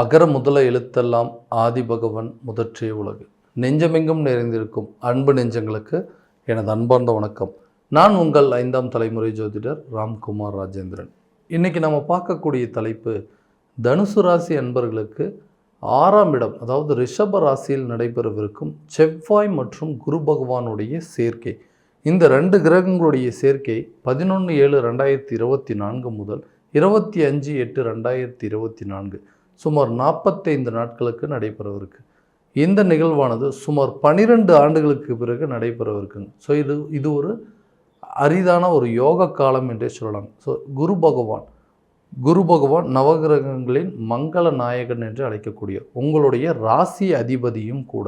அகர முதல எழுத்தெல்லாம் ஆதிபகவன் முதற்றே உலகு. நெஞ்சமெங்கும் நிறைந்திருக்கும் அன்பு நெஞ்சங்களுக்கு எனது அன்பார்ந்த வணக்கம். நான் உங்கள் ஐந்தாம் தலைமுறை ஜோதிடர் ராம்குமார் ராஜேந்திரன். இன்னைக்கு நம்ம பார்க்கக்கூடிய தலைப்பு தனுசு ராசி அன்பர்களுக்கு ஆறாம் இடம் அதாவது ரிஷப ராசியில் நடைபெறவிருக்கும் செவ்வாய் மற்றும் குரு பகவானுடைய சேர்க்கை. இந்த ரெண்டு கிரகங்களுடைய சேர்க்கை பதினொன்று ஏழு ரெண்டாயிரத்தி இருபத்தி நான்கு முதல் இருபத்தி அஞ்சு எட்டு ரெண்டாயிரத்தி இருபத்தி நான்கு. சுமார் நாற்பத்தைந்து நாட்களுக்கு நடைபெறவிருக்கு. இந்த நிகழ்வானது சுமார் பனிரெண்டு ஆண்டுகளுக்கு பிறகு நடைபெறவிருக்குங்க. ஸோ இது இது ஒரு அரிதான ஒரு யோக காலம் என்றே சொல்லலாம். ஸோ குரு பகவான் குரு பகவான் நவகிரகங்களின் மங்கள நாயகன் என்று அழைக்கக்கூடிய உங்களுடைய ராசி அதிபதியும் கூட.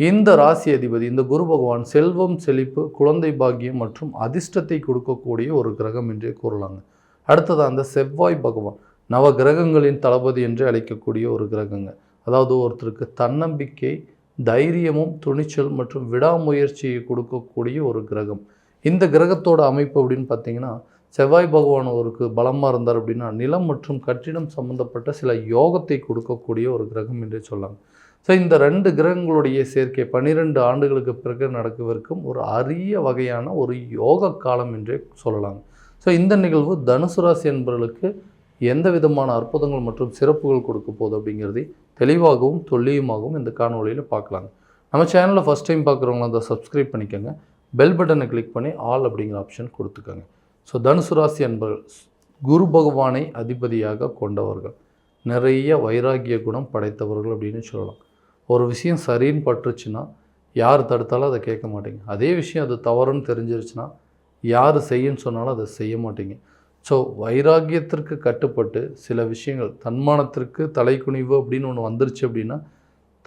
இந்த ராசி அதிபதி இந்த குரு பகவான் செல்வம் செழிப்பு குழந்தை பாக்கியம் மற்றும் அதிர்ஷ்டத்தை கொடுக்கக்கூடிய ஒரு கிரகம் என்றே கூறலாங்க. அடுத்ததாக அந்த செவ்வாய் பகவான். நவ கிரகங்களின் தளபதி என்று அழைக்கக்கூடிய ஒரு கிரகங்க. அதாவது ஒருத்தருக்கு தன்னம்பிக்கை தைரியமும் துணிச்சல் மற்றும் விடாமுயற்சியை கொடுக்கக்கூடிய ஒரு கிரகம். இந்த கிரகத்தோட அமைப்பு அப்படின்னு பார்த்தீங்கன்னா செவ்வாய் பகவான் ஒருக்கு பலமாக இருந்தார் அப்படின்னா நிலம் மற்றும் கட்டிடம் சம்பந்தப்பட்ட சில யோகத்தை கொடுக்கக்கூடிய ஒரு கிரகம் என்றே சொல்லலாம். ஸோ இந்த ரெண்டு கிரகங்களுடைய சேர்க்கை பன்னிரெண்டு ஆண்டுகளுக்கு பிறகு நடக்கவிருக்கும் ஒரு அரிய வகையான ஒரு யோக காலம் என்றே சொல்லலாம். ஸோ இந்த நிகழ்வு தனுசு ராசி என்பவர்களுக்கு எந்த விதமான அற்புதங்கள் மற்றும் சிறப்புகள் கொடுக்க போகுது அப்படிங்கிறதை தெளிவாகவும் துல்லியமாகவும் இந்த காணொலியில் பார்க்கலாங்க. நம்ம சேனலில் ஃபஸ்ட் டைம் பார்க்குறவங்கள அதை சப்ஸ்கிரைப் பண்ணிக்கோங்க. பெல் பட்டனை கிளிக் பண்ணி ஆல் அப்படிங்கிற ஆப்ஷன் கொடுத்துக்கோங்க. ஸோ தனுசு ராசி என்பவர்கள் குரு பகவானை அதிபதியாக கொண்டவர்கள். நிறைய வைராகிய குணம் படைத்தவர்கள் அப்படின்னு சொல்லலாம். ஒரு விஷயம் சரின்னு பட்டுருச்சுன்னா யார் தடுத்தாலும் அதை கேட்க மாட்டீங்க. அதே விஷயம் அது தவறுன்னு தெரிஞ்சிருச்சுன்னா யார் செய்யன்னு சொன்னாலும் அதை செய்ய மாட்டீங்க. ஸோ வைராக்கியத்திற்கு கட்டுப்பட்டு சில விஷயங்கள் தன்மானத்திற்கு தலைக்குனிவு அப்படின்னு ஒன்று வந்துருச்சு அப்படின்னா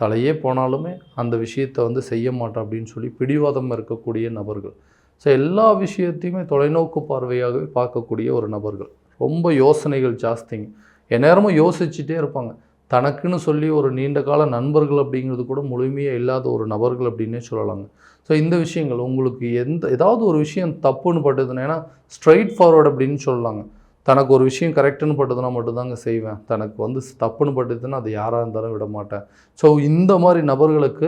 தலையே போனாலுமே அந்த விஷயத்தை வந்து செய்ய மாட்டோம் அப்படின்னு சொல்லி பிடிவாதம் இருக்கக்கூடிய நபர்கள். ஸோ எல்லா விஷயத்தையுமே தொலைநோக்கு பார்வையாகவே பார்க்கக்கூடிய ஒரு நபர்கள். ரொம்ப யோசனைகள் ஜாஸ்திங்க. எந்நேரமும் யோசிச்சுட்டே இருப்பாங்க. தனக்குன்னு சொல்லி ஒரு நீண்ட கால நண்பர்கள் அப்படிங்கிறது கூட முழுமையாக இல்லாத ஒரு நபர்கள் அப்படின்னே சொல்லலாங்க. ஸோ இந்த விஷயங்கள் உங்களுக்கு எந்த ஏதாவது ஒரு விஷயம் தப்புன்னு பட்டதுன்னா ஏன்னா ஸ்ட்ரைட் ஃபார்வர்டு அப்படின்னு சொல்லலாங்க. தனக்கு ஒரு விஷயம் கரெக்டுன்னு பட்டதுன்னா மட்டும்தாங்க செய்வேன். தனக்கு வந்து தப்புன்னு பட்டதுன்னா அது யாராக இருந்தாலும் விட மாட்டேன். ஸோ இந்த மாதிரி நபர்களுக்கு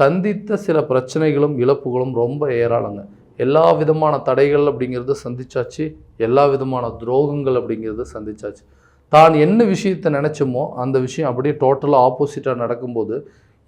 சந்தித்த சில பிரச்சனைகளும் இழப்புகளும் ரொம்ப ஏராளங்க. எல்லா விதமான தடைகள் அப்படிங்கிறத சந்திச்சாச்சு. எல்லா விதமான துரோகங்கள் அப்படிங்கிறத சந்திச்சாச்சு. தான் என்ன விஷயத்தை நினச்சோமோ அந்த விஷயம் அப்படியே டோட்டலாக ஆப்போசிட்டாக நடக்கும்போது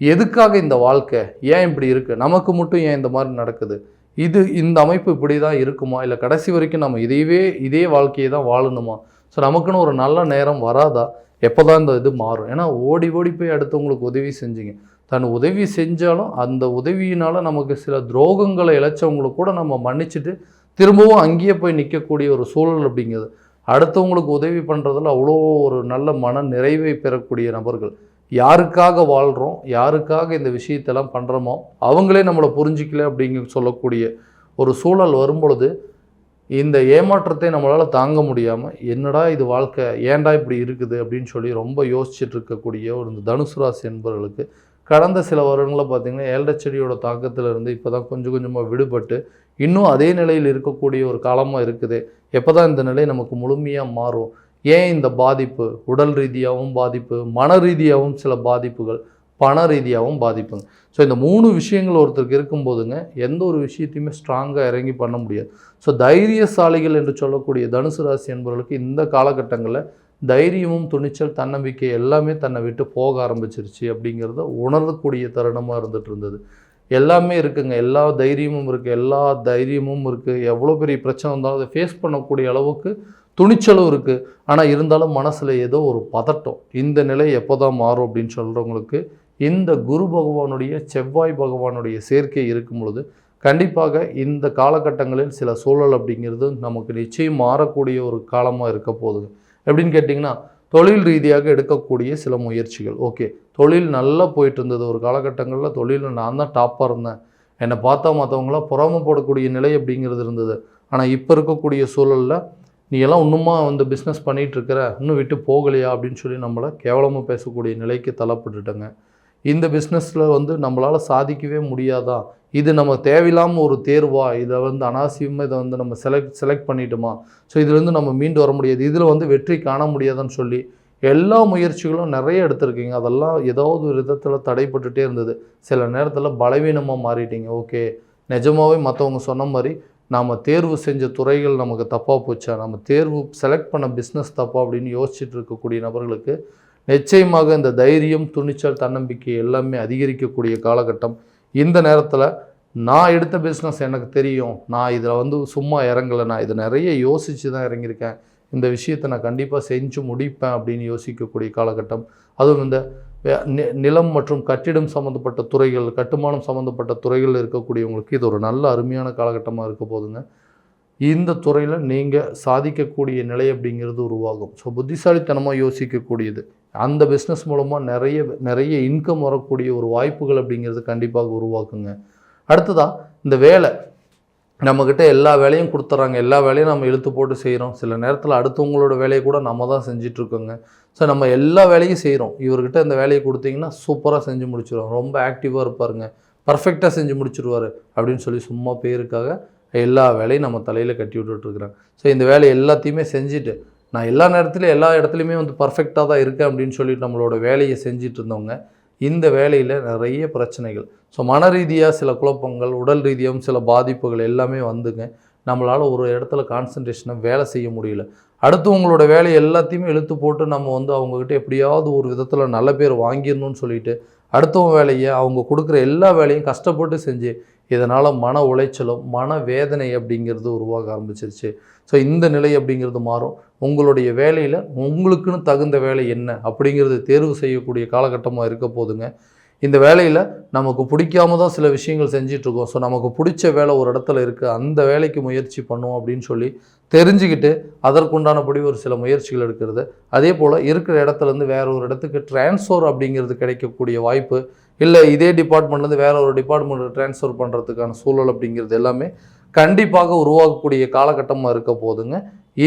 எதுக்காக இந்த வாழ்க்கை? ஏன் இப்படி இருக்குது நமக்கு மட்டும் ஏன் இந்த மாதிரி நடக்குது? இது இந்த அமைப்பு இப்படி தான் இருக்குமா? இல்லை கடைசி வரைக்கும் நம்ம இதையவே இதே வாழ்க்கையை தான் வாழணுமா? ஸோ நமக்குன்னு ஒரு நல்ல நேரம் வராதா? எப்போ தான் இந்த இது மாறும்? ஏன்னா ஓடி ஓடி போய் அடுத்தவங்களுக்கு உதவி செஞ்சீங்க. தன் உதவி செஞ்சாலும் அந்த உதவியினால் நமக்கு சில துரோகங்களை இழைச்சவங்களை கூட நம்ம மன்னிச்சுட்டு திரும்பவும் அங்கேயே போய் நிற்கக்கூடிய ஒரு சூழல் அப்படிங்கிறது அடுத்தவங்களுக்கு உதவி பண்ணுறதுல அவ்வளோ ஒரு நல்ல மன நிறைவை பெறக்கூடிய நபர்கள். யாருக்காக வாழ்கிறோம் யாருக்காக இந்த விஷயத்தெல்லாம் பண்ணுறோமோ அவங்களே நம்மளை புரிஞ்சிக்கல அப்படிங்க சொல்லக்கூடிய ஒரு சூழல் வரும்பொழுது இந்த ஏமாற்றத்தை நம்மளால் தாங்க முடியாமல் என்னடா இது வாழ்க்கை? ஏன்டா இப்படி இருக்குது? அப்படின்னு சொல்லி ரொம்ப யோசிச்சுட்டு இருக்கக்கூடிய ஒரு இந்த தனுசு ராசி என்பவர்களுக்கு கடந்த சில வருடங்களில் பார்த்திங்கன்னா ஏழரைச்செடியோட தாக்கத்திலிருந்து தாக்கத்தில் இருந்து இப்போ தான் கொஞ்சம் கொஞ்சமாக விடுபட்டு இன்னும் அதே நிலையில் இருக்கக்கூடிய ஒரு காலமாக இருக்குது. எப்போ தான் இந்த நிலை நமக்கு முழுமையாக மாறும்? ஏன் இந்த பாதிப்பு? உடல் ரீதியாகவும் பாதிப்பு மன ரீதியாகவும் சில பாதிப்புகள் பண ரீதியாகவும் பாதிப்புங்க. ஸோ இந்த மூணு விஷயங்கள் ஒருத்தருக்கு இருக்கும்போதுங்க எந்த ஒரு விஷயத்தையுமே ஸ்ட்ராங்காக இறங்கி பண்ண முடியாது. ஸோ தைரியசாலிகள் என்று சொல்லக்கூடிய தனுசு ராசி என்பவர்களுக்கு இந்த காலகட்டங்களில் தைரியமும் துணிச்சல் தன்னம்பிக்கை எல்லாமே தன்னை விட்டு போக ஆரம்பிச்சிருச்சு அப்படிங்கிறத உணரக்கூடிய தருணமாக இருந்துட்டு இருந்தது. எல்லாமே இருக்குங்க. எல்லா தைரியமும் இருக்குது எல்லா தைரியமும் இருக்குது எவ்வளோ பெரிய பிரச்சனை வந்தாலும் அதை ஃபேஸ் பண்ணக்கூடிய அளவுக்கு துணிச்சலும் இருக்குது ஆனால் இருந்தாலும் மனசில் ஏதோ ஒரு பதட்டம். இந்த நிலை எப்போ தான் மாறும் அப்படின்னு சொல்கிறவங்களுக்கு இந்த குரு பகவானுடைய செவ்வாய் பகவானுடைய சேர்க்கை இருக்கும் பொழுது கண்டிப்பாக இந்த காலகட்டங்களில் சில சூழல் அப்படிங்கிறது நமக்கு நிச்சயம் மாறக்கூடிய ஒரு காலமாக இருக்க போகுது எப்படின்னு கேட்டிங்கன்னா தொழில் ரீதியாக எடுக்கக்கூடிய சில முயற்சிகள். ஓகே தொழில் நல்லா போயிட்டு இருந்தது ஒரு காலகட்டங்களில் தொழிலில் நான் தான் டாப்பாக இருந்தேன். என்னை பார்த்தா மற்றவங்களாம் புறாமப்படக்கூடிய நிலை அப்படிங்கிறது இருந்தது. ஆனால் இப்போ இருக்கக்கூடிய சூழலில் நீ எல்லாம் இன்னுமா வந்து பிஸ்னஸ் பண்ணிகிட்டு இருக்கிற? இன்னும் விட்டு போகலையா? அப்படின்னு சொல்லி நம்மளை கேவலமாக பேசக்கூடிய நிலைக்கு தள்ளப்பட்டுட்டேங்க. இந்த பிஸ்னஸில் வந்து நம்மளால் சாதிக்கவே முடியாதா? இது நம்ம தேவையில்லாமல் ஒரு தேர்வா? இதை வந்து அனாவசியமாக இதை வந்து நம்ம செலக்ட் செலக்ட் பண்ணிட்டோமா? ஸோ இதுலேருந்து நம்ம மீண்டு வர முடியாது. இதில் வந்து வெற்றி காண முடியாதுன்னு சொல்லி எல்லா முயற்சிகளும் நிறைய எடுத்திருக்கீங்க. அதெல்லாம் ஏதாவது ஒரு விதத்தில் தடைப்பட்டுகிட்டே இருந்தது. சில நேரத்தில் பலவீனமாக மாறிட்டீங்க. ஓகே. நிஜமாகவே மற்றவங்க சொன்ன மாதிரி நாம் தேர்வு செஞ்ச துறைகள் நமக்கு தப்பாக போச்சா? நம்ம தேர்வு செலக்ட் பண்ண பிஸ்னஸ் தப்பா அப்படின்னு யோசிச்சுட்டு இருக்கக்கூடிய நபர்களுக்கு நிச்சயமாக இந்த தைரியம் துணிச்சல் தன்னம்பிக்கை எல்லாமே அதிகரிக்கக்கூடிய காலகட்டம். இந்த நேரத்தில் நான் எடுத்த பிஸ்னஸ் எனக்கு தெரியும். நான் இதில் வந்து சும்மா இறங்கலை. நான் இதை நிறைய யோசித்து தான் இறங்கியிருக்கேன். இந்த விஷயத்தை நான் கண்டிப்பாக செஞ்சு முடிப்பேன் அப்படின்னு யோசிக்கக்கூடிய காலகட்டம். அதுவும் இந்த நி- நிலம் மற்றும் கட்டிடம் சம்மந்தப்பட்ட துறைகள் கட்டுமானம் சம்மந்தப்பட்ட துறைகளில் இருக்கக்கூடியவங்களுக்கு இது ஒரு நல்ல அருமையான காலகட்டமாக இருக்க போதுங்க இந்த துறையில் நீங்கள் சாதிக்கக்கூடிய நிலை அப்படிங்கிறது உருவாகும். ஸோ புத்திசாலித்தனமாக யோசிக்கக்கூடியது. அந்த பிஸ்னஸ் மூலமாக நிறைய நிறைய இன்கம் வரக்கூடிய ஒரு வாய்ப்புகள் அப்படிங்கிறது கண்டிப்பாக உருவாக்குங்க. அடுத்ததாக இந்த வேலை. நம்மக்கிட்ட எல்லா வேலையும் கொடுத்துட்றாங்க எல்லா வேலையும் நம்ம இழுத்து போட்டு செய்கிறோம் சில நேரத்தில் அடுத்தவங்களோட வேலையை கூட நம்ம தான் செஞ்சிட்ருக்கோங்க. ஸோ நம்ம எல்லா வேலையும் செய்கிறோம் இவர்கிட்ட இந்த வேலையை கொடுத்தீங்கன்னா சூப்பராக செஞ்சு முடிச்சிடுவோம் ரொம்ப ஆக்டிவாக இருப்பாருங்க. பர்ஃபெக்டாக செஞ்சு முடிச்சிருவாரு அப்படின்னு சொல்லி சும்மா பேருக்காக எல்லா வேலையும் நம்ம தலையில் கட்டி விட்டுட்ருக்குறாங்க. ஸோ இந்த வேலை எல்லாத்தையுமே செஞ்சுட்டு நான் எல்லா நேரத்துலையும் எல்லா இடத்துலையுமே வந்து பர்ஃபெக்டாக தான் இருக்கேன் அப்படின்னு சொல்லிட்டு நம்மளோட வேலையை செஞ்சுட்டு இருந்தவங்க இந்த வேலையில் நிறைய பிரச்சனைகள். ஸோ மன ரீதியாக சில குழப்பங்கள் உடல் ரீதியாகவும் சில பாதிப்புகள் எல்லாமே வந்துங்க. நம்மளால் ஒரு இடத்துல கான்சன்ட்ரேஷனை வேலை செய்ய முடியல. அடுத்தவங்களோட வேலை எல்லாத்தையுமே இழுத்து போட்டு நம்ம வந்து அவங்கக்கிட்ட எப்படியாவது ஒரு விதத்தில் நல்ல பேர் வாங்கிடணும்னு சொல்லிட்டு அடுத்தவங்க வேலையை அவங்க கொடுக்குற எல்லா வேலையும் கஷ்டப்பட்டு செஞ்சு இதனால் மன உளைச்சலும் மன வேதனை அப்படிங்கிறது உருவாக ஆரம்பிச்சிருச்சு. ஸோ இந்த நிலை அப்படிங்கிறது மாறும். உங்களுடைய வேலையில் உங்களுக்குன்னு தகுந்த வேலை என்ன அப்படிங்கிறது தேர்வு செய்யக்கூடிய காலகட்டமாக இருக்க போதுங்க. இந்த வேலையில் நமக்கு பிடிக்காம தான் சில விஷயங்கள் செஞ்சிட்ருக்கோம். ஸோ நமக்கு பிடிச்ச வேலை ஒரு இடத்துல இருக்குது அந்த வேலைக்கு முயற்சி பண்ணுவோம் அப்படின்னு சொல்லி தெரிஞ்சுக்கிட்டு அதற்குண்டானபடி ஒரு சில முயற்சிகள் எடுக்கிறது. அதே போல் இருக்கிற இடத்துலேருந்து வேற ஒரு இடத்துக்கு டிரான்ஸ்ஃபர் அப்படிங்கிறது கிடைக்கக்கூடிய வாய்ப்பு இல்லை இதே டிபார்ட்மெண்ட்லேருந்து வேற ஒரு டிபார்ட்மெண்ட்டில் ட்ரான்ஸ்ஃபர் பண்ணுறதுக்கான சூழல் அப்படிங்கிறது எல்லாமே கண்டிப்பாக உருவாகக்கூடிய காலகட்டமாக இருக்க போதுங்க.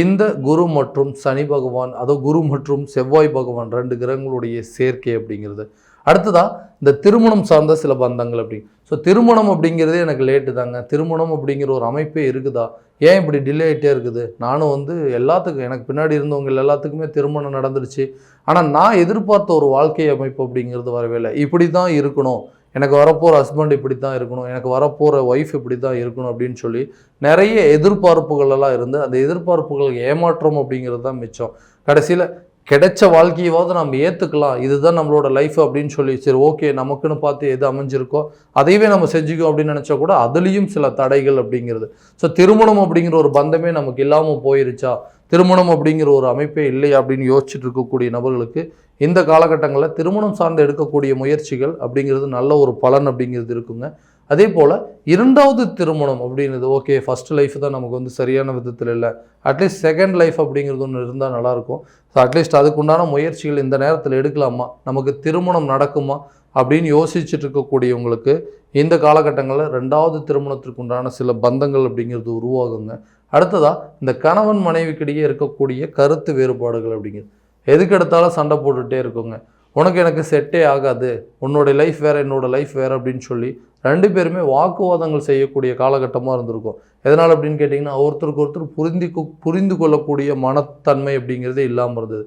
இந்த குரு மற்றும் சனி பகவான் அதோ குரு மற்றும் செவ்வாய் பகவான் ரெண்டு கிரகங்களுடைய சேர்க்கை அப்படிங்கிறது. அடுத்ததாக இந்த திருமணம் சார்ந்த சில பந்தங்கள் அப்படி. ஸோ திருமணம் அப்படிங்கிறதே எனக்கு லேட்டு தாங்க. திருமணம் அப்படிங்கிற ஒரு அமைப்பே இருக்குதா? ஏன் இப்படி டிலே ஆகிட்டே இருக்குது? நானும் வந்து எல்லாத்துக்கும் எனக்கு பின்னாடி இருந்தவங்க எல்லாத்துக்குமே திருமணம் நடந்துருச்சு. ஆனால் நான் எதிர்பார்த்த ஒரு வாழ்க்கை அமைப்பு அப்படிங்கிறது வரவே இல்லை. இப்படி தான் இருக்கணும். எனக்கு வரப்போகிற ஹஸ்பண்ட் இப்படி தான் இருக்கணும் எனக்கு வரப்போகிற ஒய்ஃப் இப்படி தான் இருக்கணும் அப்படின்னு சொல்லி நிறைய எதிர்பார்ப்புகள் எல்லாம் இருந்து அந்த எதிர்பார்ப்புகள் ஏமாற்றம் அப்படிங்கிறது தான் மிச்சம். கடைசியில் கிடைச்ச வாழ்க்கையவாவது நம்ம ஏற்றுக்கலாம் இதுதான் நம்மளோட லைஃப் அப்படின்னு சொல்லி சரி ஓகே நமக்குன்னு பார்த்து எது அமைஞ்சிருக்கோ அதையவே நம்ம செஞ்சுக்கோ அப்படின்னு நினச்சா கூட அதுலேயும் சில தடைகள் அப்படிங்கிறது. ஸோ திருமணம் அப்படிங்கிற ஒரு பந்தமே நமக்கு இல்லாமல் போயிருச்சா? திருமணம் அப்படிங்கிற ஒரு அமைப்பே இல்லையா அப்படின்னு யோசிச்சுட்டு இருக்கக்கூடிய நபர்களுக்கு இந்த காலகட்டங்களில் திருமணம் சார்ந்து எடுக்கக்கூடிய முயற்சிகள் அப்படிங்கிறது நல்ல ஒரு பலன் அப்படிங்கிறது இருக்குங்க. அதே போல் இரண்டாவது திருமணம் அப்படிங்கிறது ஓகே ஃபர்ஸ்ட் லைஃப் தான் நமக்கு வந்து சரியான விதத்தில் இல்லை. அட்லீஸ்ட் செகண்ட் லைஃப் அப்படிங்கிறது ஒன்று இருந்தால் நல்லாயிருக்கும் ஸோ அட்லீஸ்ட் அதுக்குண்டான முயற்சிகள் இந்த நேரத்தில் எடுக்கலாமா? நமக்கு திருமணம் நடக்குமா? அப்படின்னு யோசிச்சுட்டு இருக்கக்கூடியவங்களுக்கு இந்த காலகட்டங்களில் ரெண்டாவது திருமணத்திற்கு உண்டான சில பந்தங்கள் அப்படிங்கிறது உருவாகுங்க. அடுத்ததாக இந்த கணவன் மனைவிக்கிடையே இருக்கக்கூடிய கருத்து வேறுபாடுகள் அப்படிங்கிறது. எதுக்கு எடுத்தாலும் சண்டை போட்டுகிட்டே இருக்குங்க. உனக்கு எனக்கு செட்டே ஆகாது. உன்னோட லைஃப் வேறு என்னோடய லைஃப் வேறு அப்படின்னு சொல்லி ரெண்டு பேருமே வாக்குவாதங்கள் செய்யக்கூடிய காலகட்டமாக இருந்திருக்கும். எதனால் அப்படின்னு கேட்டிங்கன்னா ஒருத்தருக்கு ஒருத்தர் புரிந்து புரிந்து கொள்ளக்கூடிய மனத்தன்மை அப்படிங்கிறதே இல்லாமல் இருந்தது.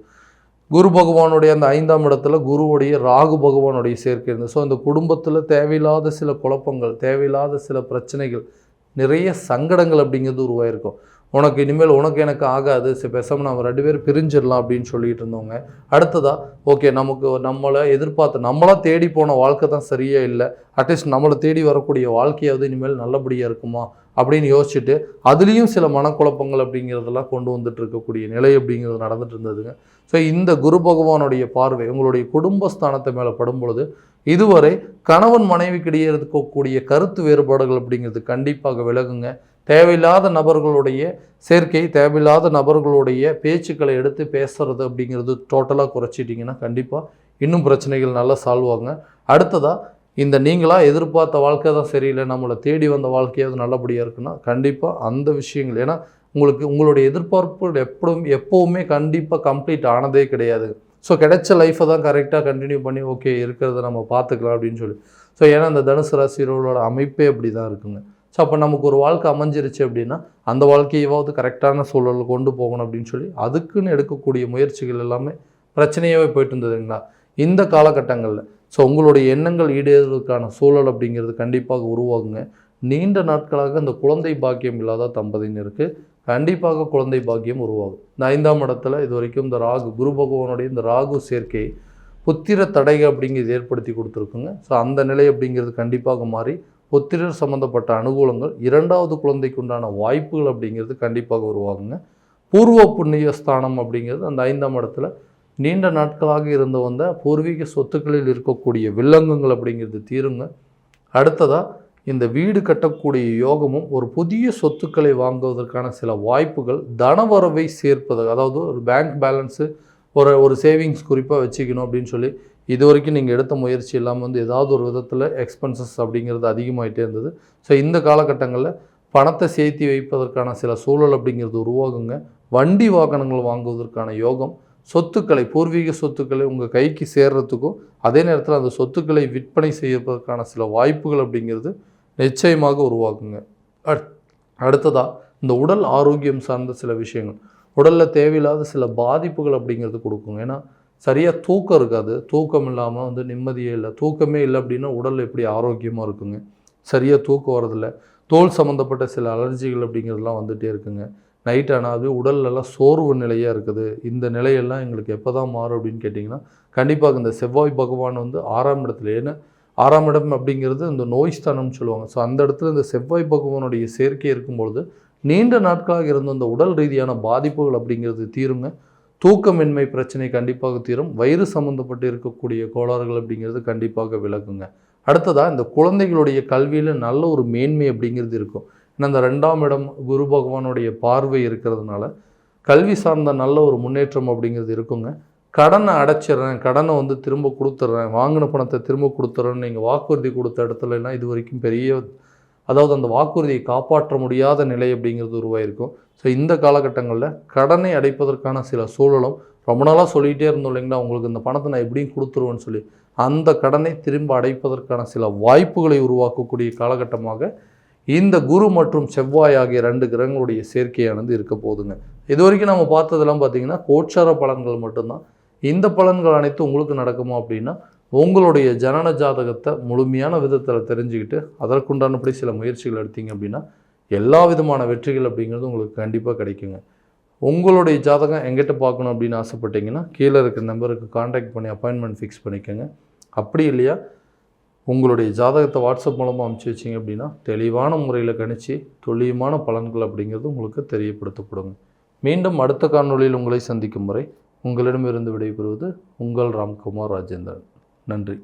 குரு பகவானுடைய அந்த ஐந்தாம் இடத்துல குருவுடைய ராகு பகவானுடைய சேர்க்கை இருந்தது. ஸோ அந்த குடும்பத்தில் தேவையில்லாத சில குழப்பங்கள் தேவையில்லாத சில பிரச்சனைகள் நிறைய சங்கடங்கள் அப்படிங்கிறது உருவாயிருக்கும். உனக்கு இனிமேல் உனக்கு எனக்கு ஆகாது சரி பேசாமல் நம்ம ரெண்டு பேரும் பிரிஞ்சிடலாம் அப்படின்னு சொல்லிட்டு இருந்தவங்க. அடுத்ததா ஓகே நமக்கு நம்மளை எதிர்பார்த்து நம்மளாம் தேடி போன வாழ்க்கை தான் சரியே இல்லை. அட்லீஸ்ட் நம்மளை தேடி வரக்கூடிய வாழ்க்கையாவது இனிமேல் நல்லபடியாக இருக்குமா அப்படின்னு யோசிச்சுட்டு அதுலேயும் சில மனக்குழப்பங்கள் அப்படிங்கிறதெல்லாம் கொண்டு வந்துட்டு இருக்கக்கூடிய நிலை அப்படிங்கிறது நடந்துட்டு இருந்ததுங்க. ஸோ இந்த குரு பகவானுடைய பார்வை உங்களுடைய குடும்பஸ்தானத்தை மேலே படும் பொழுது இதுவரை கணவன் மனைவிக்கிடையே இருக்கக்கூடிய கருத்து வேறுபாடுகள் அப்படிங்கிறது கண்டிப்பாக விலகுங்க. தேவையில்லாத நபர்களுடைய சேர்க்கை தேவையில்லாத நபர்களுடைய பேச்சுக்களை எடுத்து பேசுறது அப்படிங்கிறது டோட்டலாக குறைச்சிட்டிங்கன்னா கண்டிப்பாக இன்னும் பிரச்சனைகள் நல்லா சால்வ் ஆகுங்க. அடுத்ததாக இந்த நீங்களாக எதிர்பார்த்த வாழ்க்கை தான் சரியில்லை நம்மளை தேடி வந்த வாழ்க்கையாவது நல்லபடியாக இருக்குன்னா கண்டிப்பாக அந்த விஷயங்கள் ஏன்னா உங்களுக்கு உங்களுடைய எதிர்பார்ப்புகள் எப்படும் எப்போவுமே கண்டிப்பாக கம்ப்ளீட் ஆனதே கிடையாது. ஸோ கிடைச்ச லைஃப்பை தான் கரெக்டாக கண்டினியூ பண்ணி ஓகே இருக்கிறத நம்ம பார்த்துக்கலாம் அப்படின்னு சொல்லி. ஸோ ஏன்னா அந்த தனுசு ராசிகளோட அமைப்பே அப்படி தான் இருக்குங்க. ஸோ அப்போ நமக்கு ஒரு வாழ்க்கை அமைஞ்சிருச்சு அப்படின்னா அந்த வாழ்க்கையவாவது கரெக்டான சூழலில் கொண்டு போகணும் அப்படின்னு சொல்லி அதுக்குன்னு எடுக்கக்கூடிய முயற்சிகள் எல்லாமே பிரச்சனையாகவே போயிட்டு இருந்ததுங்களா இந்த காலகட்டங்களில். ஸோ உங்களுடைய எண்ணங்கள் ஈடேறுவதற்கான சூழல் அப்படிங்கிறது கண்டிப்பாக உருவாகுங்க. நீண்ட நாட்களாக இந்த குழந்தை பாக்கியம் இல்லாத தம்பதியினருக்கு கண்டிப்பாக குழந்தை பாக்கியம் உருவாகும். இந்த ஐந்தாம் இடத்துல இது வரைக்கும் இந்த ராகு குரு பகவானுடைய இந்த ராகு சேர்க்கை புத்திர தடைகள் அப்படிங்கிறது ஏற்படுத்தி கொடுத்துருக்குங்க. ஸோ அந்த நிலை அப்படிங்கிறது கண்டிப்பாக மாறி புத்திரர் சம்மந்தப்பட்ட அனுகூலங்கள் இரண்டாவது குழந்தைக்கு உண்டான வாய்ப்புகள் அப்படிங்கிறது கண்டிப்பாக உருவாகுங்க. பூர்வ புண்ணிய ஸ்தானம் அப்படிங்கிறது அந்த ஐந்தாம் இடத்துல நீண்ட நாட்களாக இருந்து வந்த பூர்வீக சொத்துக்களில் இருக்கக்கூடிய வில்லங்கங்கள் அப்படிங்கிறது தீருங்க. அடுத்ததாக இந்த வீடு கட்டக்கூடிய யோகமும் ஒரு புதிய சொத்துக்களை வாங்குவதற்கான சில வாய்ப்புகள் தனவரவை சேர்ப்பது அதாவது ஒரு பேங்க் பேலன்ஸு ஒரு ஒரு சேவிங்ஸ் குறிப்பாக வச்சுக்கணும் அப்படின்னு சொல்லி இது வரைக்கும் நீங்கள் எடுத்த முயற்சி இல்லாமல் வந்து ஏதாவது ஒரு விதத்தில் எக்ஸ்பென்சஸ் அப்படிங்கிறது அதிகமாகிட்டே இருந்தது. ஸோ இந்த காலகட்டங்களில் பணத்தை சேர்த்தி வைப்பதற்கான சில சூழல் அப்படிங்கிறது உருவாகுங்க. வண்டி வாகனங்கள் வாங்குவதற்கான யோகம் சொத்துக்களை பூர்வீக சொத்துக்களை உங்கள் கைக்கு சேர்றதுக்கும் அதே நேரத்தில் அந்த சொத்துக்களை விற்பனை செய்வதற்கான சில வாய்ப்புகள் அப்படிங்கிறது நிச்சயமாக உருவாகுங்க. அட் அடுத்ததாக இந்த உடல் ஆரோக்கியம் சார்ந்த சில விஷயங்கள். உடலில் தேவையில்லாத சில பாதிப்புகள் அப்படிங்கிறது கொடுக்குங்க. ஏன்னா சரியாக தூக்கம் இருக்காது. தூக்கம் இல்லாமல் வந்து நிம்மதியே இல்லை. தூக்கமே இல்லை அப்படின்னா உடல் எப்படி ஆரோக்கியமாக இருக்குங்க? சரியாக தூக்கம் வரதில்ல தோல் சம்மந்தப்பட்ட சில அலர்ஜிகள் அப்படிங்கிறதுலாம் வந்துகிட்டே இருக்குங்க. நைட் ஆனாவே உடல்லலாம் சோர்வு நிலையாக இருக்குது. இந்த நிலையெல்லாம் எங்களுக்கு எப்போ தான் மாறும் அப்படின்னு கேட்டிங்கன்னா கண்டிப்பாக இந்த செவ்வாய் பகவான் வந்து ஆறாம் இடத்துல. ஏன்னா ஆறாம் இடம் அப்படிங்கிறது இந்த நோய் ஸ்தானம்னு சொல்லுவாங்க. ஸோ அந்த இடத்துல இந்த செவ்வாய் பகவானுடைய சேர்க்கை இருக்கும்பொழுது நீண்ட நாட்களாக இருந்த அந்த உடல் ரீதியான பாதிப்புகள் அப்படிங்கிறது தீருங்க. தூக்கமின்மை பிரச்சனை கண்டிப்பாக தீரும். வயிறு சம்மந்தப்பட்டு இருக்கக்கூடிய கோளாறுகள் அப்படிங்கிறது கண்டிப்பாக விலகுங்க அடுத்ததாக இந்த குழந்தைகளுடைய கல்வியில் நல்ல ஒரு மேன்மை அப்படிங்கிறது இருக்கும். ஏன்னா இந்த ரெண்டாம் இடம் குரு பகவானுடைய பார்வை இருக்கிறதுனால கல்வி சார்ந்த நல்ல ஒரு முன்னேற்றம் அப்படிங்கிறது இருக்குங்க. கடனை அடைச்சிட்றேன் கடனை வந்து திரும்ப கொடுத்துட்றேன் வாங்கின பணத்தை திரும்ப கொடுத்துட்றேன்னு நீங்கள் வாக்குறுதி கொடுத்த இடத்துலலாம் இது வரைக்கும் பெரிய அதாவது அந்த வாக்குறுதியை காப்பாற்ற முடியாத நிலை அப்படிங்கிறது உருவாயிருக்கும். ஸோ இந்த காலகட்டங்களில் கடனை அடைப்பதற்கான சில சூழலும் ரொம்ப நாளாக சொல்லிகிட்டே இருந்தோம் இல்லைங்களா? உங்களுக்கு இந்த பணத்தை நான் எப்படியும் கொடுத்துருவேன்னு சொல்லி. அந்த கடனை திரும்ப அடைப்பதற்கான சில வாய்ப்புகளை உருவாக்கக்கூடிய காலகட்டமாக இந்த குரு மற்றும் செவ்வாய் ஆகிய ரெண்டு கிரகங்களுடைய சேர்க்கையானது இருக்க போகுதுங்க. இது வரைக்கும் நம்ம பார்த்ததெல்லாம் பார்த்தீங்கன்னா கோட்சார பலன்கள் மட்டும்தான். இந்த பலன்கள் அனைத்தும் உங்களுக்கு நடக்குமா அப்படின்னா உங்களுடைய ஜனன ஜாதகத்தை முழுமையான விதத்தில் தெரிஞ்சுக்கிட்டு அதற்குண்டானபடி சில முயற்சிகள் எடுத்தீங்க அப்படின்னா எல்லா விதமான வெற்றிகள் அப்படிங்கிறது உங்களுக்கு கண்டிப்பாக கிடைக்குங்க. உங்களுடைய ஜாதகம் எங்கிட்ட பார்க்கணும் அப்படின்னு ஆசைப்பட்டீங்கன்னா கீழே இருக்கிற நம்பருக்கு காண்டாக்ட் பண்ணி அப்பாயின்மெண்ட் ஃபிக்ஸ் பண்ணிக்கோங்க. அப்படி இல்லையா? உங்களுடைய ஜாதகத்தை வாட்ஸ்அப் மூலமாக அனுப்பிச்சி வச்சிங்க அப்படின்னா தெளிவான முறையில் கணிச்சு துல்லியமான பலன்கள் அப்படிங்கிறது உங்களுக்கு தெரியப்படுத்தப்படுங்க. மீண்டும் அடுத்த காணொளியில் உங்களை சந்திக்கும் முறை உங்களிடமிருந்து விடைபெறுவது உங்கள் ராம்குமார் ராஜேந்திரன். நன்றி.